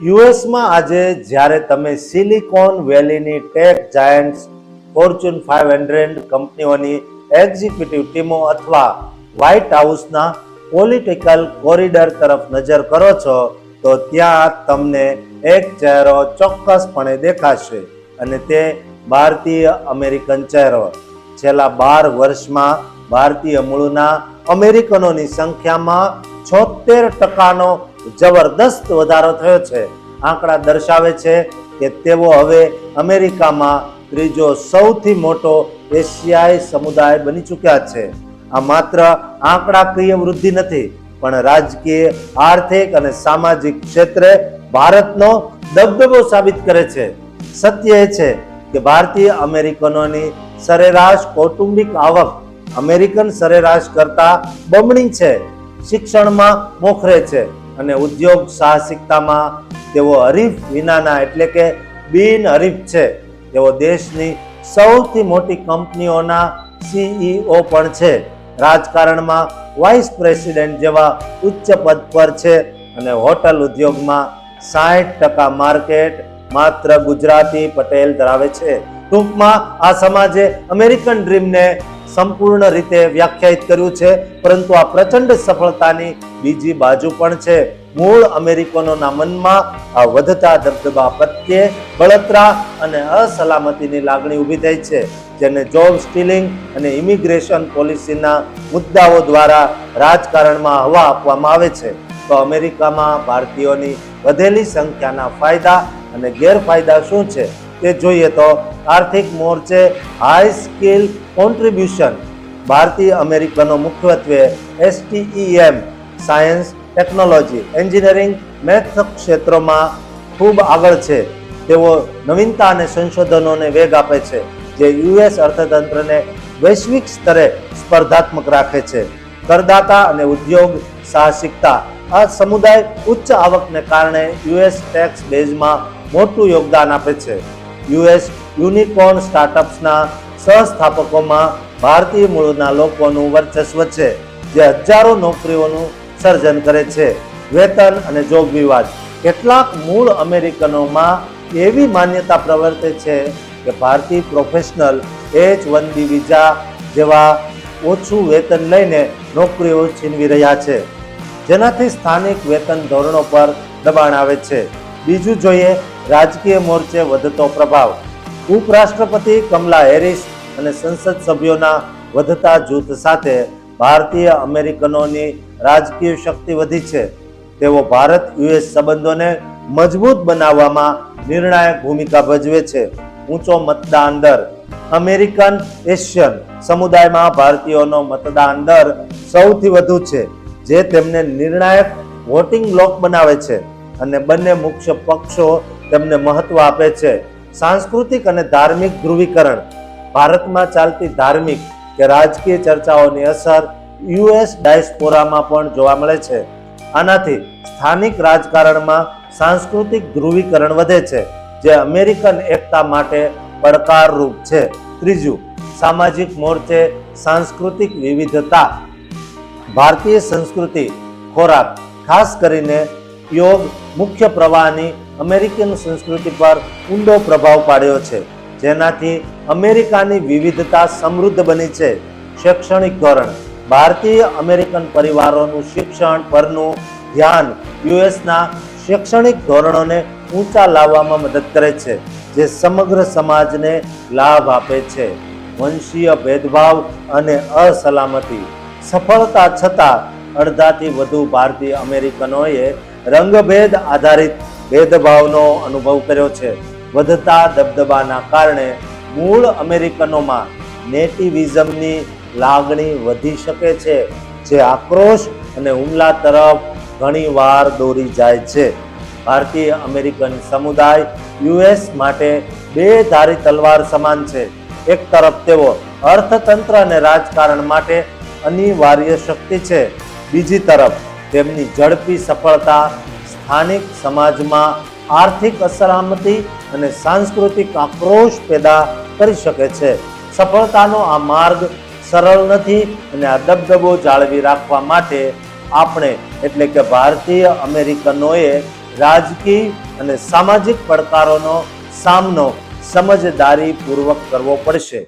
યુએસમાં આજે જ્યારે તમે silicon વેલીની tech giants, fortune five hundred કંપનીઓની એક્ઝિક્યુટિવ ટીમો અથવા વ્હાઇટ હાઉસના પોલિટિકલ કોરિડર તરફ નજર કરો છો, તો ત્યાં તમને એક ચહેરો ચોક્કસપણે દેખાશે અને તે ભારતીય અમેરિકન ચહેરો. છેલ્લા બાર વર્ષમાં ભારતીય મૂળના અમેરિકનોની સંખ્યામાં છોતેર ટકાનો જબરદસ્ત વધારો થયો છે. આંકડા દર્શાવે છે કે તેઓ હવે અમેરિકામાં ત્રીજો સૌથી મોટો એશિયાઈ સમુદાય બની ચૂક્યા છે. આ માત્ર આંકડાકીય વૃદ્ધિ નથી, પણ રાજકીય, આર્થિક અને સામાજિક ક્ષેત્રે ભારતનો દબદબો સાબિત કરે છે. સત્ય એ છે કે ભારતીય અમેરિકનોની સરેરાશ કૌટુંબિક આવક અમેરિકન સરેરાશ કરતા બમણી છે. શિક્ષણમાં મોખરે છે. અને ઉદ્યોગ સાહસિકતામાં તેઓ હરીફ વિનાના એટલે કે બિન હરીફ છે. તેઓ દેશની સૌથી મોટી કંપનીઓના સીઈઓ પણ છે. રાજકારણમાં વાઇસ પ્રેસિડેન્ટ જેવા ઉચ્ચ પદ પર છે અને હોટલ ઉદ્યોગમાં સાઠ ટકા માર્કેટ માત્ર ગુજરાતી પટેલ ધરાવે છે. ટૂંકમાં આ સમાજે અમેરિકન ડ્રીમને સંપૂર્ણ રીતે વ્યાખ્યાયિત કર્યું છે, પરંતુ આ પ્રચંડ સફળતાની બીજી બાજુ પણ છે. મૂળ અમેરિકનોના મનમાં આ વધતા દબદબા પ્રત્યે બળતરા અને અસલામતીની લાગણી ઊભી થઈ છે, જેને જોબ સ્ટીલિંગ અને ઇમિગ્રેશન પોલિસીના મુદ્દાઓ દ્વારા રાજકારણમાં હવા આપવામાં આવે છે. તો અમેરિકામાં ભારતીયોની વધેલી સંખ્યાના ફાયદા અને ગેરફાયદા શું છે, તે જોઈએ તો આર્થિક મોરચે હાઈ સ્કિલ કોન્ટ્રીબ્યુશન ભારતીય અમેરિકનો મુખ્યત્વે S T E M science technology engineering math ક્ષેત્રોમાં ખૂબ આગળ છે. તેઓ નવીનતા અને સંશોધનોને વેગ આપે છે, જે યુએસ અર્થતંત્રને વૈશ્વિક સ્તરે સ્પર્ધાત્મક રાખે છે. કરદાતા અને ઉદ્યોગ સાહસિકતા આ સમુદાય ઉચ્ચ આવકને કારણે યુએસ ટેક્સ બેઝમાં મોટું યોગદાન આપે છે. યુએસ યુનિકોર્ન સ્ટાર્ટઅપ્સના સહસ્થાપકોમાં ભારતીય મૂળના લોકોનું વર્ચસ્વ છે, જે હજારો નોકરીઓનું સર્જન કરે છે. વેતન અને જોગ વિવાદ કેટલાક મૂળ અમેરિકનોમાં એવી માન્યતા પ્રવર્તે છે કે ભારતીય professional H one B visa જેવા ઓછું વેતન લઈને નોકરીઓ છીનવી રહ્યા છે. જેનાથી સ્થાનિક વેતન ધોરણો પર દબાણ આવે છે. બીજું જોઈએ રાજકીય મોરચે વધતો પ્રભાવ. ઉપરાષ્ટ્રપતિ કમલા હેરિસ અને સંસદ સભ્યોના વધતા જૂથ સાથે ભારતીય અમેરિકનોની રાજકીય શક્તિ વધી છે. તેઓ ભારત યુએસ સંબંધોને મજબૂત બનાવવામાં નિર્ણાયક ભૂમિકા ભજવે છે. ઊંચો મતદાન દર, અમેરિકન એશિયન સમુદાયમાં ભારતીયોનો મતદાન દર સૌથી વધુ છે, જે તેમને નિર્ણાયક વોટિંગ બ્લોક બનાવે છે અને બંને મુખ્ય પક્ષો તેમને મહત્વ આપે છે. સાંસ્કૃતિક અને ધાર્મિક ધ્રુવીકરણ. ભારતમાં ચાલતી ધાર્મિક કે રાજકીય ચર્ચાઓની અસર યુએસ ડાયસ્પોરામાં પણ જોવા મળે છે. આનાથી સ્થાનિક રાજકારણમાં સાંસ્કૃતિક ધ્રુવીકરણ વધે છે, જે અમેરિકન એકતા માટે પડકારરૂપ છે. ત્રીજું, સામાજિક મોરચે સાંસ્કૃતિક વિવિધતા. ભારતીય સંસ્કૃતિ ખોરાક, ખાસ કરીને યોગ, મુખ્ય પ્રવાહની અમેરિકન સંસ્કૃતિ પર ઊંડો પ્રભાવ પાડ્યો છે. જેનાથી અમેરિકાની વિવિધતા સમૃદ્ધ બની છે. શૈક્ષણિક ધોરણ ભારતીય અમેરિકન પરિવારોનું શિક્ષણ પરનું ધ્યાન યુએસના શૈક્ષણિક ધોરણોને ઊંચા લાવવામાં મદદ કરે છે, જે સમગ્ર સમાજને લાભ આપે છે. વંશીય ભેદભાવ અને અસલામતી, સફળતા છતાં અડધાથી વધુ ભારતીય અમેરિકનોએ રંગભેદ આધારિત ભેદભાવનો અનુભવ કર્યો છે. વધતા દબદબાના કારણે મૂળ અમેરિકનોમાં નેટિવિઝમની લાગણી વધી શકે છે, જે આક્રોશ અને હુમલા તરફ ઘણીવાર દોરી જાય છે. ભારતીય અમેરિકન સમુદાય યુએસ માટે બે ધારી તલવાર સમાન છે. એક તરફ તેઓ અર્થતંત્ર અને રાજકારણ માટે અનિવાર્ય શક્તિ છે. બીજી તરફ તેમની ઝડપી સફળતા સ્થાનિક સમાજમાં આર્થિક અસલામતી અને સાંસ્કૃતિક આક્રોશ પેદા કરી શકે છે. સફળતાનો આ માર્ગ સરળ નથી અને આ દબદબો જાળવી રાખવા માટે આપણે એટલે કે ભારતીય અમેરિકનોએ રાજકીય અને સામાજિક પડકારોનો સામનો સમજદારીપૂર્વક કરવો પડશે.